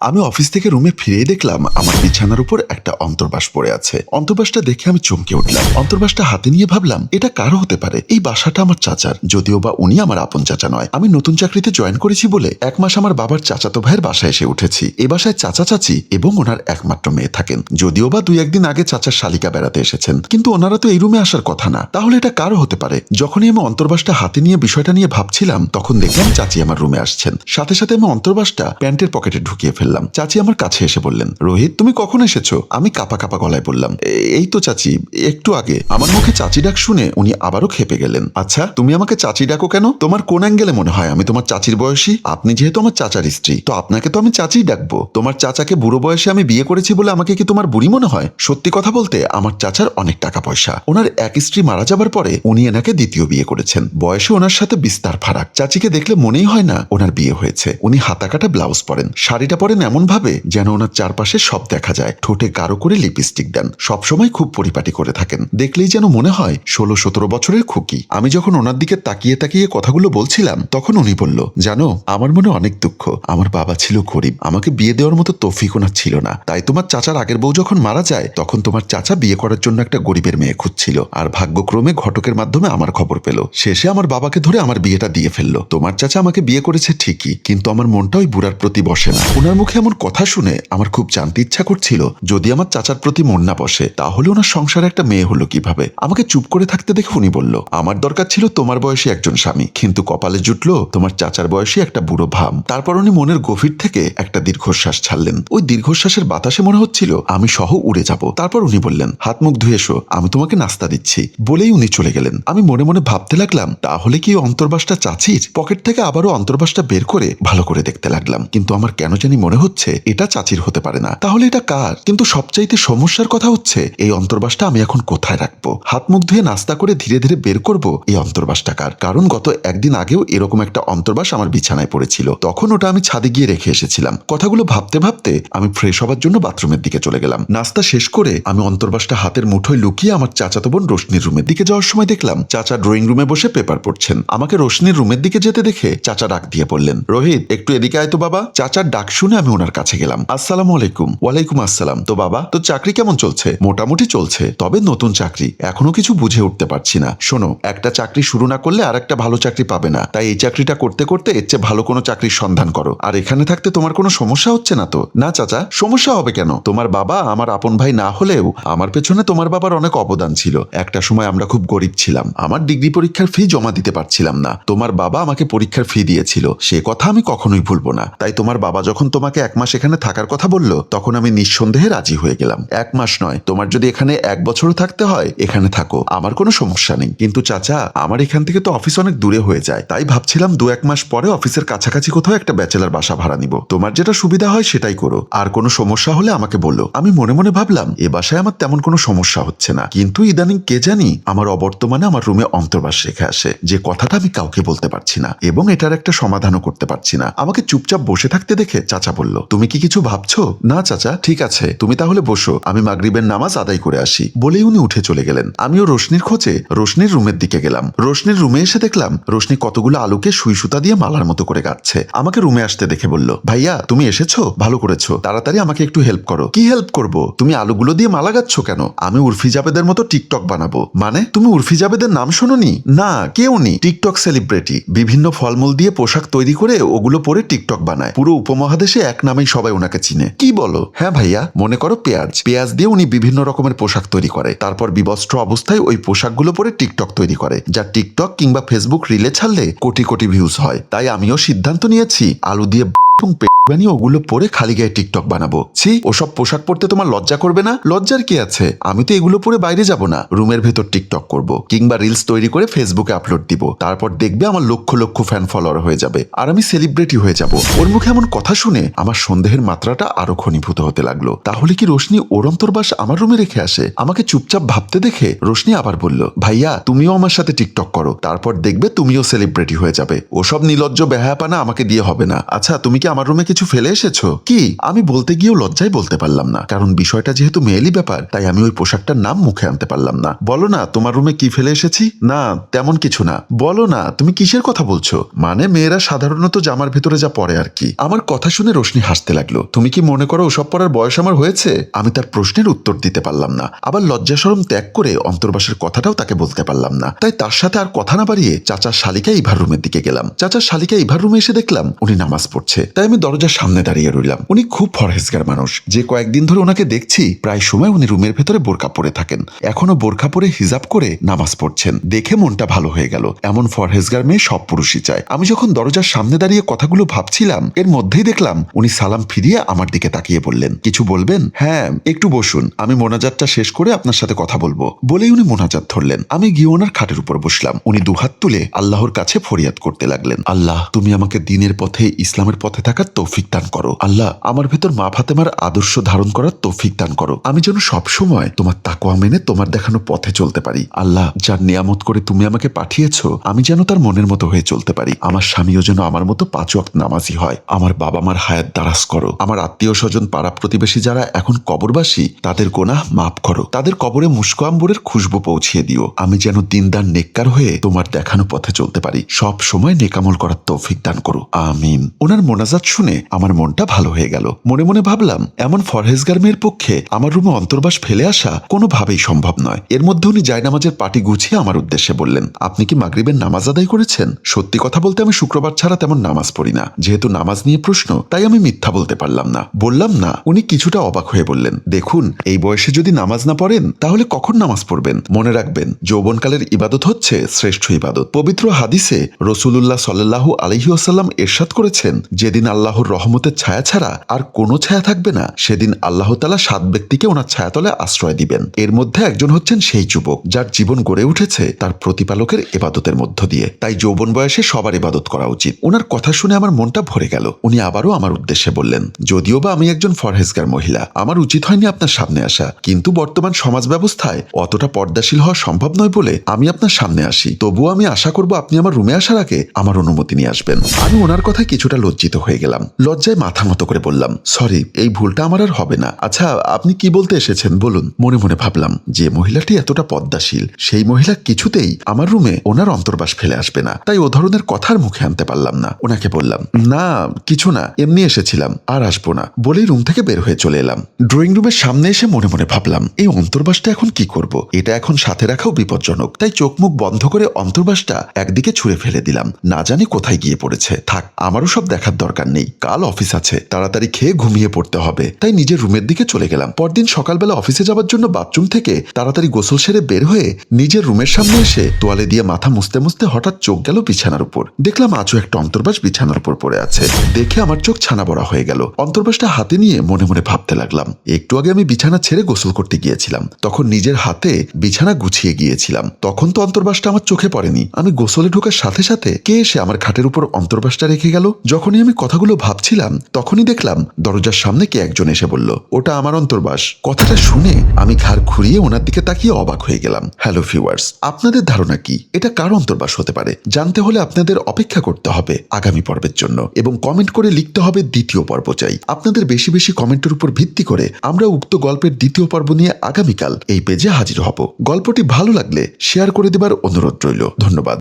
আমি অফিস থেকে রুমে ফিরেই দেখলাম আমার বিছানার উপর একটা অন্তর্বাস পড়ে আছে। অন্তর্বাসটা দেখে আমি চমকে উঠলাম। অন্তর্বাসটা হাতে নিয়ে ভাবলাম, এটা কারও হতে পারে? এই বাসাটা আমার চাচার। যদিও বা উনি আমার আপন চাচা নয়। আমি নতুন চাকরিতে জয়েন করেছি বলে এক মাস আমার বাবার চাচাতো ভাইয়ের বাসায় এসে উঠেছি। এ বাসায় চাচা চাচি এবং ওনার একমাত্র মেয়ে থাকেন। যদিও বা দুই একদিন আগে চাচার শালিকা বেড়াতে এসেছেন। কিন্তু ওনারা তো এই রুমে আসার কথা না। তাহলে এটা কারও হতে পারে? যখনই আমি অন্তর্বাসটা হাতে নিয়ে বিষয়টা নিয়ে ভাবছিলাম, তখন দেখলাম চাচি আমার রুমে আসছেন। সাথে সাথে আমি অন্তর্বাসটা প্যান্টের পকেটে ঢুকিয়ে ফেললাম চাচি আমার কাছে এসে বললেন, রোহিত, তুমি কখন এসেছ? আমি কাপা কাপা গলায় বললাম এই তো চাচি, একটু আগে। আমার মুখে চাচি ডাক শুনে উনি আবারও খেপে গেলেন আচ্ছা তুমি আমাকে চাচি ডাকো কেন? তোমার কোন অ্যাঙ্গেলে মনে হয়? আমি তোমার চাচির বয়সী? আপনি যেহেতু আমার চাচার স্ত্রী, তো আপনাকে তো আমি চাচিই ডাকবো। তোমার চাচাকে বুড়ো বয়সে আমি বিয়ে করেছি বলে আমাকে কি তোমার বুড়ি মনে হয়? সত্যি কথা বলতে, আমার চাচার অনেক টাকা পয়সা। ওনার এক স্ত্রী মারা যাবার পরে উনি এনাকে দ্বিতীয় বিয়ে করেছেন। বয়সে ওনার সাথে বিস্তার ফারাক। চাচিকে দেখলে মনেই হয় না ওনার বিয়ে হয়েছে। উনি হাতাকাটা ব্লাউজ পরেন, শাড়িটা পরেন এমন ভাবে যেন ওনার চারপাশে সব দেখা যায়। ঠোঁটে গাঢ় করে লিপস্টিক দেন। সবসময় খুব পরিপাটি করে থাকেন। দেখলেই যেন মনে হয় ষোলো সতেরো বছরের খুকি। আমি যখন ওনার দিকে তাকিয়ে তাকিয়ে কথাগুলো বলছিলাম, তখন উনি বলল, জানো, আমার মনে অনেক দুঃখ। আমার বাবা ছিল গরিব। আমাকে বিয়ে দেওয়ার মতো তৌফিক ওনার ছিল না। তাই তোমার চাচার আগের বউ যখন মারা যায়, তখন তোমার চাচা বিয়ে করার জন্য একটা গরিবের মেয়ে খুঁজছিল। আর ভাগ্যক্রমে ঘটকের মাধ্যমে আমার খবর পেল। শেষে আমার বাবাকে ধরে আমার বিয়েটা দিয়ে ফেলল। তোমার চাচা আমাকে বিয়ে করেছে ঠিকই, কিন্তু আমার মনটা ওই বুড়ার প্রতি বসে না। ওনার এমন কথা শুনে আমার খুব জানতে ইচ্ছা করছিল, যদি আমার চাচার প্রতি মন না বসে, তাহলে ওনার সংসারে একটা মেয়ে হলো কীভাবে? আমাকে চুপ করে থাকতে দেখে উনি বলল, আমার দরকার ছিল তোমার বয়সী একজন স্বামী, কিন্তু কপালে জুটলো তোমার চাচার বয়সী একটা বুড়ো ভাম। তারপর উনি মনের গভীর থেকে একটা দীর্ঘশ্বাস ছাড়লেন। ওই দীর্ঘশ্বাসের বাতাসে মনে হচ্ছিল, আমি সহ উড়ে যাব। তারপর উনি বললেন, হাত মুখ ধুয়ে এসো, আমি তোমাকে নাস্তা দিচ্ছি। বলেই উনি চলে গেলেন। আমি মনে মনে ভাবতে লাগলাম, তাহলে কি অন্তর্বাসটা চাচির? পকেট থেকে আবারও অন্তর্বাসটা বের করে ভালো করে দেখতে লাগলাম। কিন্তু আমার কেন জানি মনে হচ্ছে এটা চাচির হতে পারে না। তাহলে এটা কার? কিন্তু সবচাইতে সমস্যার কথা হচ্ছে, এই অন্তর্বাসটা আমি এখন কোথায় রাখব? হাত মুখ ধুয়ে নাস্তা করে ধীরে ধীরে বের করব, এই অন্তর্বাসটা কার? কারণ গত একদিন আগেও এরকম একটা অন্তর্বাস আমার বিছানায় পড়েছিল। তখন ওটা আমি ছাদে গিয়ে রেখে এসেছিলাম। কথাগুলো ভাবতে ভাবতে আমি ফ্রেশ হবার জন্য বাথরুমের দিকে চলে গেলাম। নাস্তা শেষ করে আমি অন্তর্বাসটা হাতের মুঠোয় লুকিয়ে আমার চাচাতো বোন রোশনির রুমের দিকে যাওয়ার সময় দেখলাম, চাচা ড্রয়িং রুমে বসে পেপার পড়ছেন। আমাকে রোশনির রুমের দিকে যেতে দেখে চাচা ডাক দিয়ে পড়লেন রোহিত, একটু এদিকে আয় তো বাবা। চাচার ডাক শুনে আমি ওনার কাছে গেলাম। আসসালামু আলাইকুম। ওয়ালাইকুম আসসালাম। তো বাবা, তো চাকরি কেমন চলছে? মোটামুটি চলছে, তবে নতুন চাকরি। এখনও কিছু বুঝে উঠতে পারছি না। শোনো, একটা চাকরি শুরু না করলে আর একটা ভালো চাকরি পাবে না। তাই এই চাকরিটা করতে করতে এর চেয়ে ভালো কোনো চাকরির সন্ধান করো। আর এখানে থাকতে তোমার কোনো সমস্যা হচ্ছে না তো? না, চাচা, সমস্যা হবে কেন? তোমার বাবা, আমার আপন ভাই না হলেও আমার পেছনে তোমার বাবার অনেক অবদান ছিল। একটা সময় আমরা খুব গরিব ছিলাম। আমার ডিগ্রি পরীক্ষার ফি জমা দিতে পারছিলাম না। তোমার বাবা আমাকে পরীক্ষার ফি দিয়েছিল। সে কথা আমি কখনোই ভুলবো না। তাই তোমার বাবা যখন তোমাকে এক মাস এখানে থাকার কথা বলল, তখন আমি নিঃসন্দেহে রাজি হয়ে গেলাম। এক মাস নয়, তোমার যদি এখানে এক বছরও থাকতে হয়, এখানে থাকো, আমার কোনো সমস্যা নেই। কিন্তু চাচা, আমার এখান থেকে তো অফিস অনেক দূরে হয়ে যায়, তাই ভাবছিলাম দু এক মাস পরে অফিসের কাছাকাছি কোথাও একটা ব্যাচেলার বাসা ভাড়া নিব। তোমার যেটা সুবিধা হয় সেটাই করো। আর কোনো সমস্যা হলে আমাকে বলো। আমি মনে মনে ভাবলাম, এ বাসায় আমার তেমন কোনো সমস্যা হচ্ছে না। কিন্তু ইদানিং কে জানি, আমার অবর্তমানে আমার রুমে অন্তর্বাস রেখে আসে, যে কথাটা আমি কাউকে বলতে পারছি না। এবং এটার একটা সমাধানও করতে পারছি না। আমাকে চুপচাপ বসে থাকতে দেখে চাচা বলল তুমি কি কিছু ভাবছ? না, চাচা, ঠিক আছে। তুমি তাহলে বসো। আমি মাগরিবের নামাজ আদায় করে আসি। বলেই উনি উঠে চলে গেলেন। আমিও রোশনির খোঁজে রোশনির রুমের দিকে গেলাম। রোশনির রুমে এসে দেখলাম, রোশনি কতগুলো আলুকে সুই সুতা দিয়ে মালার মতো করে গাচ্ছে আমাকে রুমে আসতে দেখে বলল, ভাইয়া, তুমি এসেছ? ভালো করেছ। তাড়াতাড়ি আমাকে একটু হেল্প করো। কি হেল্প করব? তুমি আলুগুলো দিয়ে মালা গাচ্ছ কেন? আমি উর্ফি জাবেদের মতো টিকটক বানাবো। মানে? তুমি উর্ফি জাবেদের নাম শোনোনি? না, কেউ নি টিকটক সেলিব্রিটি বিভিন্ন ফলমূল দিয়ে পোশাক তৈরি করে ওগুলো পরে টিকটক বানায়। পুরো উপমহাদেশে এক নামেই সবাই ওনাকে চিনে। কি বলো? হ্যাঁ ভাইয়া, মনে করো পেঁয়াজ। পেঁয়াজ দিয়ে উনি বিভিন্ন রকমের পোশাক তৈরি করে। তারপর বিবস্ত্র অবস্থায় ওই পোশাকগুলো পরে টিকটক তৈরি করে, যা টিকটক কিংবা ফেসবুক রিলে ছাড়লে কোটি কোটি ভিউজ হয়। তাই আমিও সিদ্ধান্ত নিয়েছি, আলু দিয়ে বানিয়ে ওগুলো পরে খালি গায়ে টিকটক বানাবো। ছি, ওসব পোশাক পরতে তোমার লজ্জা করবে না? লজ্জার কি আছে? আমি তো এগুলো পরে বাইরে যাব না। রুমের ভেতর টিকটক করব, কিংবা রিলস তৈরি করে ফেসবুকে আপলোড দিব। তারপর দেখবে আমার লক্ষ লক্ষ ফ্যান ফলোয়ার হয়ে যাবে, আর আমি সেলিব্রিটি হয়ে যাব। ওর মুখে এমন কথা শুনে আমার সন্দেহের মাত্রাটা আরও ঘনীভূত হতে লাগল। তাহলে কি রোশনি ওর অন্তর্বাস আমার রুমে রেখে আসে? আমাকে চুপচাপ ভাবতে দেখে রোশনি আবার বলল, ভাইয়া, তুমিও আমার সাথে টিকটক করো। তারপর দেখবে তুমিও সেলিব্রিটি হয়ে যাবে। ওসব নিলজ্জ বেহায়াপানা আমাকে দিয়ে হবে না। আচ্ছা তুমি কি আমার রুমে কিছু কিছু ফেলে এসেছ? কি? আমি বলতে গিয়েও লজ্জায় বলতে পারলাম না। কারণ বিষয়টা যেহেতু মেয়েলি ব্যাপার, তাই আমি ওই পোশাকটার নাম মুখে আনতে পারলাম না। বলো না, তোমার রুমে কি ফেলে এসেছি? না, তেমন কিছু না। বলো না, তুমি কিসের কথা বলছো? মানে মেয়েরা সাধারণত জামার ভেতরে যা পরে আর কি। আমার কথা শুনে রোশনি হাসতে লাগল। তুমি কি মনে করো ওসব পড়ার বয়স আমার হয়েছে? আমি তার প্রশ্নের উত্তর দিতে পারলাম না। আবার লজ্জা সরম ত্যাগ করে অন্তর্বাসের কথাটাও তাকে বলতে পারলাম না। তাই তার সাথে আর কথা না বাড়িয়ে চাচার শালিকা ইভার রুমের দিকে গেলাম। চাচার শালিকা ইভার রুমে এসে দেখলাম, উনি নামাজ পড়ছে। তাই আমি দরজার সামনে দাঁড়িয়ে রইলাম। উনি খুব ফরহেজগার মানুষ। যে কয়েকদিন ধরে ওনাকে দেখছি, প্রায় সময় উনি রুমের ভেতরে বোরকা পরে থাকেন। এখনও বোরখা পরে হিজাব করে নামাজ পড়ছেন। দেখে মনটা ভালো হয়ে গেল। এমন ফরহেজগার মেয়ে সব পুরুষই চায়। আমি যখন দরজার সামনে দাঁড়িয়ে কথাগুলো ভাবছিলাম, এর মধ্যেই দেখলাম উনি সালাম ফিরিয়ে আমার দিকে তাকিয়ে বললেন, কিছু বলবেন? হ্যাঁ একটু বসুন। আমি মোনাজাতটা শেষ করে আপনার সাথে কথা বলব। বলেই উনি মোনাজাত ধরলেন। আমি গিয়ে ওনার খাটের উপর বসলাম। উনি দুহাত তুলে আল্লাহর কাছে ফরিয়াদ করতে লাগলেন। আল্লাহ, তুমি আমাকে দিনের পথে ইসলামের পথে থাকার তৌফিক দান করো। আল্লাহ, আমার ভেতর মা ফাতেমার আদর্শ ধারণ করার তৌফিক দান করো। আমি যেন সব সময় তোমার তাকোয়া মেনে তোমার দেখানো পথে চলতে পারি। আল্লাহ, যার নিয়ামত করে তুমি আমাকে পাঠিয়েছ, আমি যেন তার মনের মতো হয়ে চলতে পারি। আমার স্বামীও যেন আমার মতো পাঁচ ওয়াক্ত নামাজি হয়। আমার বাবা মার হায়াত দারাজ করো। আমার আত্মীয় স্বজন পাড়া প্রতিবেশী যারা এখন কবরবাসী, তাদের গোনাহ মাফ করো। তাদের কবরে মুস্কো আম্বরের খুশবু পৌঁছিয়ে দিও। আমি যেন দিনদার নেককার হয়ে তোমার দেখানো পথে চলতে পারি। সব সময় নেকামল করার তৌফিক দান করো। আমিন। ওনার মোনাজাত শুনে আমার মনটা ভালো হয়ে গেল। মনে মনে ভাবলাম, এমন ফরহেজগার মেয়ের পক্ষে আমার রুমে অন্তর্বাস ফেলে আসা কোনোভাবেই সম্ভব নয়। এর মধ্যে উনি জায়নামাজের পাটি গুছিয়ে আমার উদ্দেশ্যে বললেন, আপনি কি মাগরিবের নামাজ আদায় করেছেন? সত্যি কথা বলতে আমি শুক্রবার ছাড়া তেমন নামাজ পড়ি না। যেহেতু নামাজ নিয়ে প্রশ্ন, তাই আমি মিথ্যা বলতে পারলাম না। বললাম না, উনি কিছুটা অবাক হয়ে বললেন, দেখুন, এই বয়সে যদি নামাজ না পড়েন, তাহলে কখন নামাজ পড়বেন? মনে রাখবেন, যৌবনকালের ইবাদত হচ্ছে শ্রেষ্ঠ ইবাদত। পবিত্র হাদিসে রসুলুল্লাহ সাল্লাহু আলহিউসাল্লাম এরশাদ করেছেন, যেদিন আল্লাহর রহমতের ছায়া ছাড়া আর কোনো ছায়া থাকবে না। সেদিন আল্লাহ তালা সাত ব্যক্তিকে ওনার ছায়াতলে আশ্রয় দিবেন। এর মধ্যে একজন হচ্ছেন সেই যুবক, যার জীবন গড়ে উঠেছে তার প্রতিপালকের ইবাদতের মধ্য দিয়ে। তাই যৌবন বয়সে সবার ইবাদত করা উচিত। ওনার কথা শুনে আমার মনটা ভরে গেল। উনি আবারও আমার উদ্দেশ্যে বললেন, যদিও বা আমি একজন ফরহেজগার মহিলা, আমার উচিত হয়নি আপনার সামনে আসা। কিন্তু বর্তমান সমাজ ব্যবস্থায় অতটা পর্দাশীল হওয়া সম্ভব নয় বলে আমি আপনার সামনে আসি। তবুও আমি আশা করব আপনি আমার রুমে আসার আগে আমার অনুমতি নিয়ে আসবেন। আমি ওনার কথায় কিছুটা লজ্জিত হয়ে গেলাম। লজ্জায় মাথা মতো করে বললাম, সরি, এই ভুলটা আমার আর হবে না। আচ্ছা আপনি কি বলতে এসেছেন? বলুন। মনে মনে ভাবলাম, যে মহিলাটি এতটা পদ্মাশীল, সেই মহিলা কিছুতেই আমার রুমে ওনার অন্তর্বাস ফেলে আসবে না। তাই ও ধরনের কথার মুখে আনতে পারলাম না। ওনাকে বললাম, না, কিছু না, এমনি এসেছিলাম, আর আসব না। বলেই রুম থেকে বের হয়ে চলে এলাম। ড্রয়িং রুমের সামনে এসে মনে মনে ভাবলাম, এই অন্তর্বাসটা এখন কি করব? এটা এখন সাথে রাখাও বিপজ্জনক। তাই চোখ মুখ বন্ধ করে অন্তর্বাসটা একদিকে ছুঁড়ে ফেলে দিলাম। না জানি কোথায় গিয়ে পড়েছে। থাক, আমারও সব দেখার দরকার নেই। কাল অফিস আছে। তাড়াতাড়ি খেয়ে ঘুমিয়ে পড়তে হবে। তাই নিজের রুমের দিকে চলে গেলাম। পরদিন সকালবেলা অফিসে যাওয়ার জন্য বাথরুম থেকে তাড়াতাড়ি গোসল সেরে বের হয়ে নিজের রুমের সামনে এসে তোয়ালে দিয়ে মাথা মুছতে মুছতে হঠাৎ চোখ গেল বিছানার উপর। দেখলাম আজও একটা অন্তর্বাস বিছানার উপর পড়ে আছে। দেখে আমার চোখ ছানা বড়া হয়ে গেল। অন্তর্বাসটা হাতে নিয়ে মনে মনে ভাবতে লাগলাম। একটু আগে আমি বিছানা ছেড়ে গোসল করতে গিয়েছিলাম। তখন নিজের হাতে বিছানা গুছিয়ে গিয়েছিলাম। তখন তো অন্তর্বাসটা আমার চোখে পড়েনি। আমি গোসলে ঢোকার সাথে সাথে কে এসে আমার খাটের উপর অন্তর্বাসটা রেখে গেল? যখনই আমি কথাগুলো ভাবছিলাম, তখনই দেখলাম দরজার সামনে কে একজন এসে বলল, ওটা আমার অন্তর্বাস। কথাটা শুনে আমি ঘাড় ঘুরিয়ে ওনার দিকে তাকিয়ে অবাক হয়ে গেলাম। হ্যালো ভিউয়ার্স আপনাদের ধারণা কি? এটা কার অন্তর্বাস হতে পারে? জানতে হলে আপনাদের অপেক্ষা করতে হবে আগামী পর্বের জন্য এবং কমেন্ট করে লিখতে হবে দ্বিতীয় পর্ব চাই। আপনাদের বেশি বেশি কমেন্টের উপর ভিত্তি করে আমরা উক্ত গল্পের দ্বিতীয় পর্ব নিয়ে আগামীকাল এই পেজে হাজির হব। গল্পটি ভালো লাগলে শেয়ার করে দেবার অনুরোধ রইল। ধন্যবাদ।